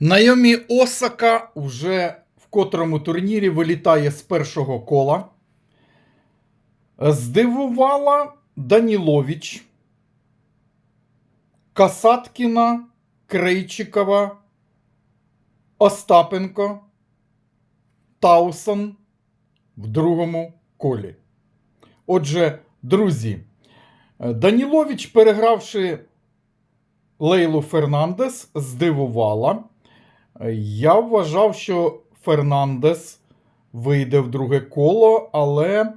Найомі Осака вже в котрому турнірі вилітає з першого кола. Здивувала Данілович, Касаткіна, Крейчикова, Остапенко, Таусон в другому колі. Отже, друзі, Данілович, перегравши Лейлу Фернандес, здивувала. Я вважав, що Фернандес вийде в друге коло, але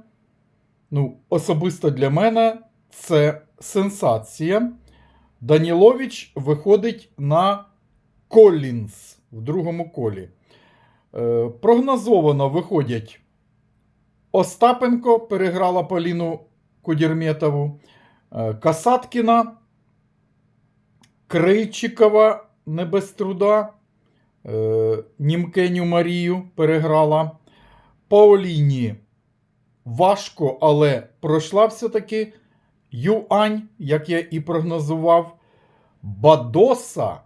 ну, особисто для мене це сенсація. Данілович виходить на Колінс в другому колі. Е, прогнозовано виходять Остапенко, переграла Поліну Кудірметову, е, Касаткіна, Крейчикова не без труда. Е, Німкеню Марію переграла. Паоліні важко, але пройшла все-таки. Юань, як я і прогнозував. Бадоса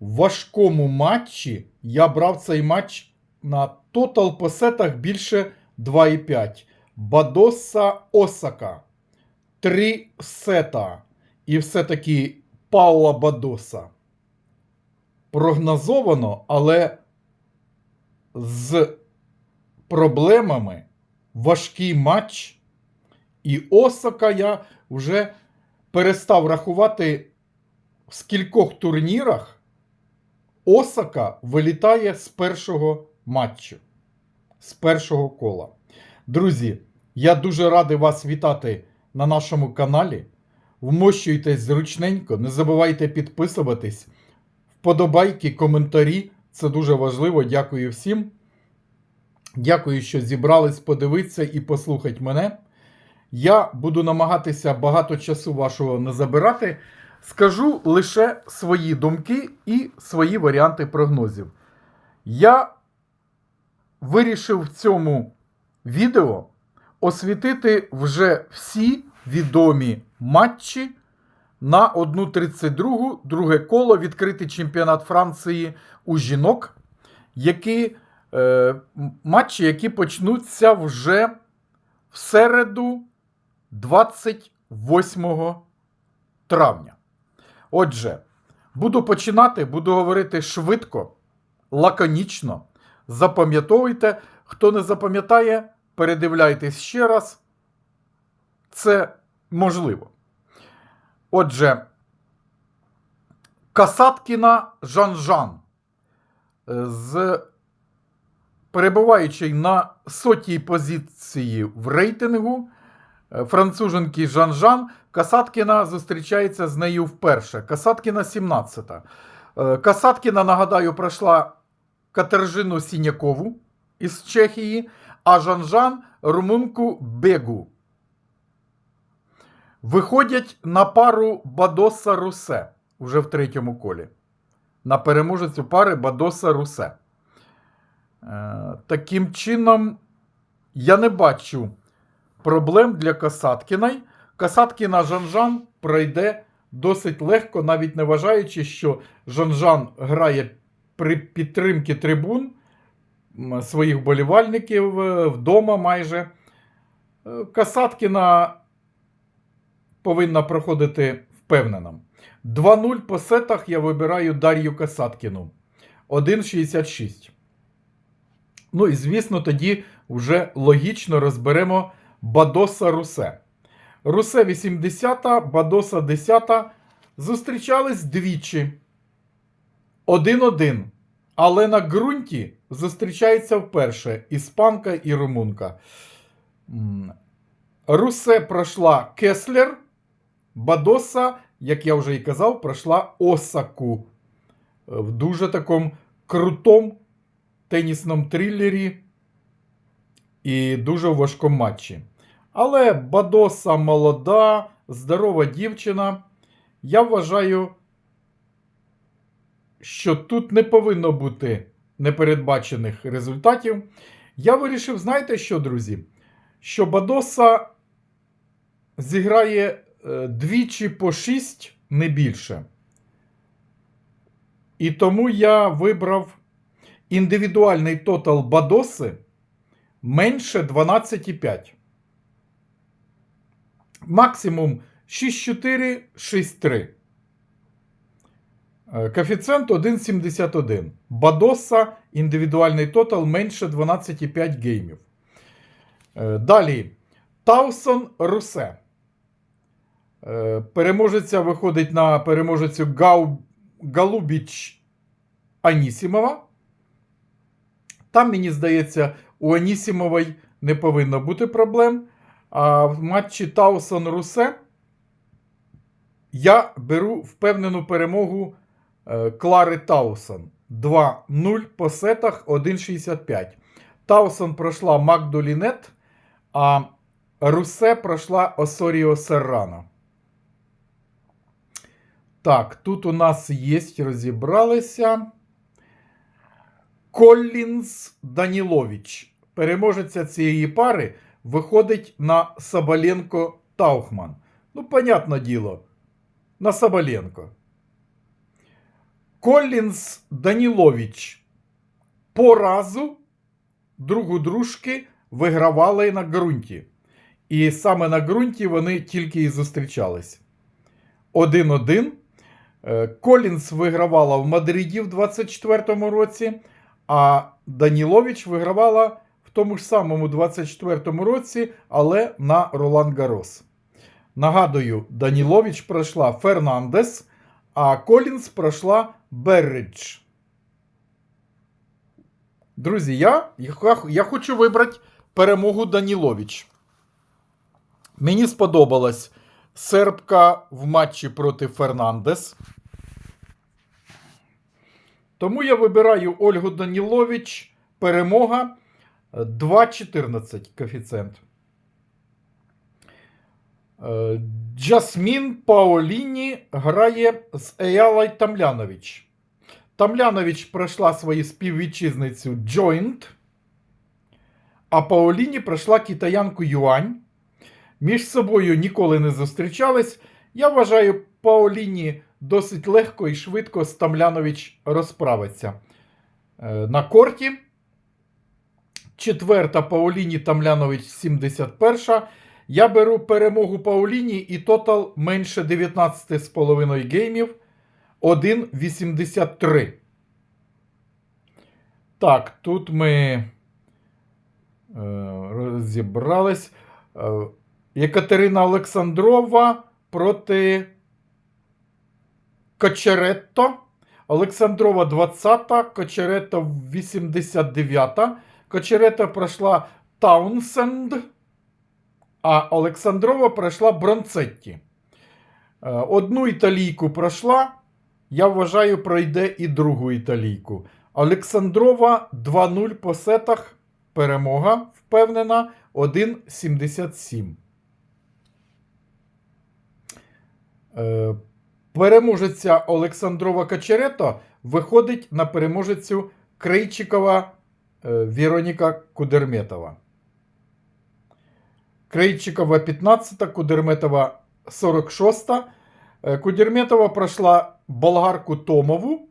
в важкому матчі. Я брав цей матч на тотал по сетах більше 2,5. Бадоса Осака. Три сета. І все-таки Паула Бадоса прогнозовано, але з проблемами важкий матч. І Осака я вже перестав рахувати в скількох турнірах. Осака вилітає з першого матчу, з першого кола. Друзі, я дуже радий вас вітати на нашому каналі. Вмощуйтесь зручненько, не забувайте підписуватись вподобайки, коментарі. Це дуже важливо. Дякую всім. Дякую, що зібрались подивитися і послухати мене. Я буду намагатися багато часу вашого не забирати. Скажу лише свої думки і свої варіанти прогнозів. Я вирішив в цьому відео освітити вже всі відомі матчі на 1.32 друге коло відкритий чемпіонат Франції у жінок, які, е, матчі, які почнуться вже в середу 28 травня. Отже, буду починати, буду говорити швидко, лаконічно. Запам'ятовуйте, хто не запам'ятає, передивляйтесь ще раз. Це можливо. Отже, Касаткіна Жан-Жан, з перебуваючи на сотій позиції в рейтингу е, француженки Жан-Жан, Касаткіна зустрічається з нею вперше. Касаткіна 17-та. Е, Касаткіна, нагадаю, пройшла Катержину Сінякову із Чехії, а Жан-Жан румунку Бегу. Виходять на пару Бадоса Русе уже в третьому колі. На переможецю пари Бадоса Русе. Е, таким чином, я не бачу проблем для Касаткіної. Касаткіна Жанжан пройде досить легко, навіть не вважаючи, що Жанжан грає при підтримці трибун своїх болівальників е, вдома майже. Е, Касаткіна повинна проходити впевнено. 2-0 по сетах я вибираю Дар'ю Касаткіну. 1,66. Ну і звісно, тоді вже логічно розберемо Бадоса Русе. Русе 80, Бадоса 10. Зустрічались двічі. 1-1. Але на ґрунті зустрічається вперше іспанка і румунка. Русе пройшла Кеслер. Бадоса, як я вже і казав, пройшла Осаку в дуже такому крутому тенісному трилері і дуже важкому матчі. Але Бадоса молода, здорова дівчина. Я вважаю, що тут не повинно бути непередбачених результатів. Я вирішив, знаєте що, друзі? Що Бадоса зіграє е, двічі по 6, не більше. І тому я вибрав індивідуальний тотал Бадоси менше 12,5. Максимум 6,4, 6,3. Е, Коефіцієнт 1,71. Бадоса індивідуальний тотал менше 12,5 геймів. Е, Далі. Таусон Русе. Е, Переможеця виходить на переможецю Гау... Галубіч Анісімова. Там, мені здається, у Анісімової не повинно бути проблем. А в матчі Таусон Русе я беру впевнену перемогу е, Клари Таусон. 2-0 по сетах 1,65. Таусон пройшла Магдолінет, а Русе пройшла Осоріо Серрано. Так, тут у нас є, розібралися. Коллінс Данілович. Переможеця цієї пари виходить на Соболенко Таухман. Ну, понятне діло, на Соболенко. Коллінс Данілович по разу другу дружки вигравали на ґрунті. І саме на ґрунті вони тільки і зустрічались. 1-1. Е, Колінс вигравала в Мадриді в 24-му році, а Данілович вигравала в тому ж самому 24-му році, але на Ролан Гарос. Нагадую, Данілович пройшла Фернандес, а Колінс пройшла Берридж. Друзі, я, я, хочу вибрати перемогу Данілович. Мені сподобалась сербка в матчі проти Фернандес. Тому я вибираю Ольгу Данілович. Перемога 2,14 коефіцієнт. Е, Джасмін Паоліні грає з Еялай Тамлянович. Тамлянович пройшла свою співвітчизницю Joint, а Паоліні пройшла китаянку Юань. Між собою ніколи не зустрічались. Я вважаю, Паоліні досить легко і швидко Стамлянович розправиться. Е, На корті. Четверта Паоліні Тамлянович 71. Я беру перемогу Паоліні і тотал менше 19,5 геймів 1,83. Так, тут ми е, розібрались. Е, Єкатерина Олександрова проти Кочеретто. Олександрова 20-та, Кочеретто 89-та. Кочеретто пройшла Таунсенд, а Олександрова пройшла Бронцетті. Е, Одну італійку пройшла. Я вважаю, пройде і другу італійку. Олександрова 2-0 по сетах. Перемога впевнена 1,77. Переможеця Олександрова Качерето виходить на переможецю Крейчикова е, Віроніка Кудерметова. Крейчикова 15, Кудерметова 46. Е, Кудерметова пройшла болгарку Томову,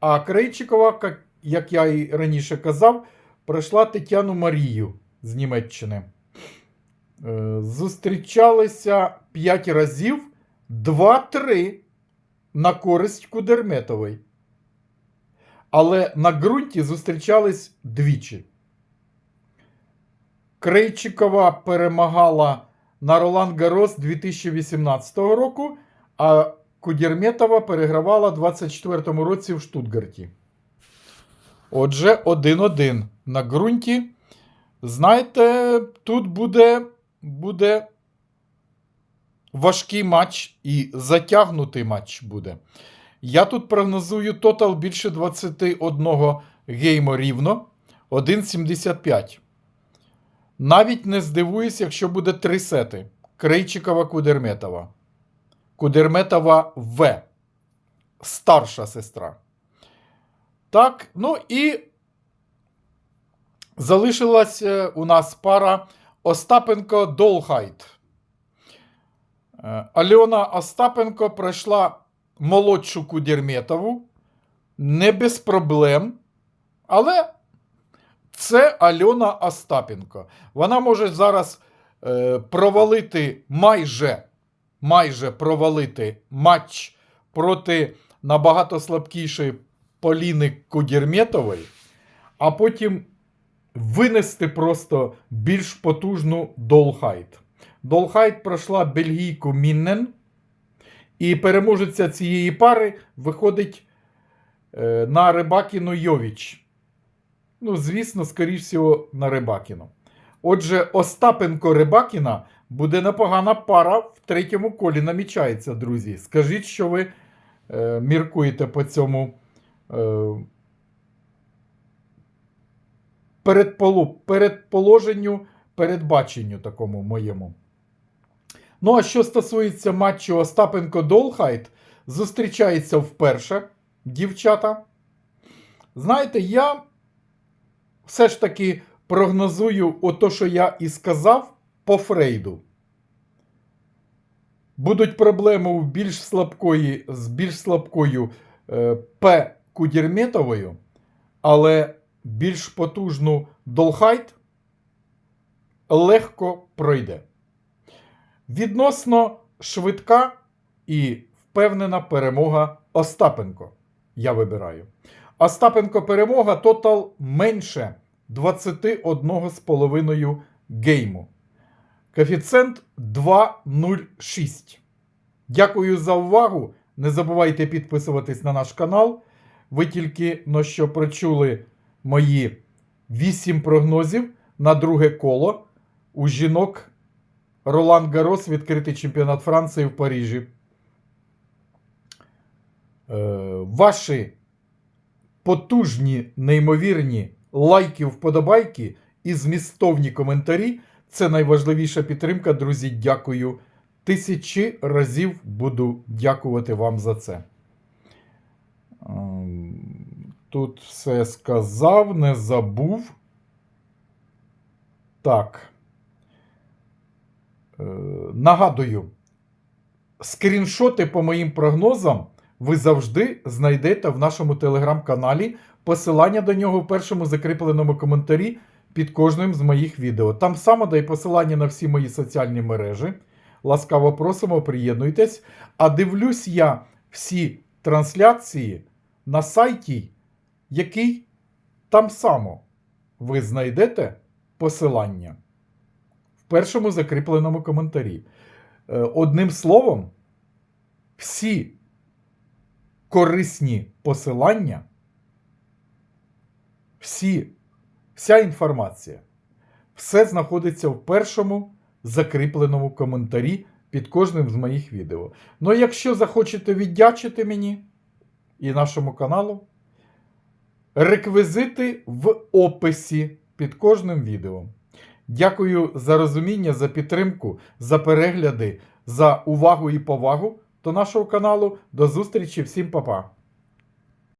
а Крейчикова, як- як я і раніше казав, пройшла Тетяну Марію з Німеччини. Е, Зустрічалися 5 разів. 2-3 на користь Кудерметової. Але на ґрунті зустрічались двічі. Крейчикова перемагала на Ролан Гарос 2018 року, а Кудерметова перегравала в 24 році в Штутгарті. Отже, 1-1 на ґрунті. Знаєте, тут буде, буде важкий матч і затягнутий матч буде. Я тут прогнозую тотал більше 21 гейму рівно 1,75. Навіть не здивуюсь, якщо буде три сети: Крейчикова Кудерметова. Кудерметова В. Старша сестра. Так, ну і залишилась е, у нас пара Остапенко Долхайт. Е, Альона Остапенко пройшла молодшу Кудерметову. не без проблем, але це Альона Остапенко. Вона може зараз е, провалити майже, майже провалити матч проти набагато слабкішої Поліни Кудірметової, а потім винести просто більш потужну Долхайт. Долхайт пройшла бельгійку Міннен, і переможеця цієї пари виходить е, на Рибакіну Йовіч. Ну, звісно, скоріш всього, на Рибакіну. Отже, Остапенко Рибакіна буде непогана пара в третьому колі намічається, друзі. Скажіть, що ви е, міркуєте по цьому е, передполу, передположенню, передбаченню такому моєму. Ну, а що стосується матчу Остапенко-Долхайт, зустрічається вперше дівчата. Знаєте, я все ж таки прогнозую ото, що я і сказав по Фрейду. Будуть проблеми у більш слабкої, з більш слабкою е, П. Кудірметовою, але більш потужну Долхайт легко пройде. Відносно швидка і впевнена перемога Остапенко. Я вибираю. Остапенко перемога тотал менше 21,5 гейму. Коефіцієнт 2,06. Дякую за увагу. Не забувайте підписуватись на наш канал. Ви тільки но що прочули мої 8 прогнозів на друге коло у жінок Ролан Гарос відкритий чемпіонат Франції в Парижі. Е, ваші потужні, неймовірні лайки, вподобайки і змістовні коментарі це найважливіша підтримка, друзі. Дякую. Тисячі разів буду дякувати вам за це. Ем, Тут все сказав, не забув. Так. Е, Нагадую, скріншоти по моїм прогнозам ви завжди знайдете в нашому телеграм-каналі. Посилання до нього в першому закріпленому коментарі під кожним з моїх відео. Там само дай посилання на всі мої соціальні мережі. Ласкаво просимо, приєднуйтесь. А дивлюсь я всі трансляції на сайті, який там само ви знайдете посилання першому закріпленому коментарі. Е, Одним словом, всі корисні посилання, всі, вся інформація, все знаходиться в першому закріпленому коментарі під кожним з моїх відео. Ну, якщо захочете віддячити мені і нашому каналу, реквізити в описі під кожним відео. Дякую за розуміння, за підтримку, за перегляди, за увагу і повагу до нашого каналу. До зустрічі, всім па-па!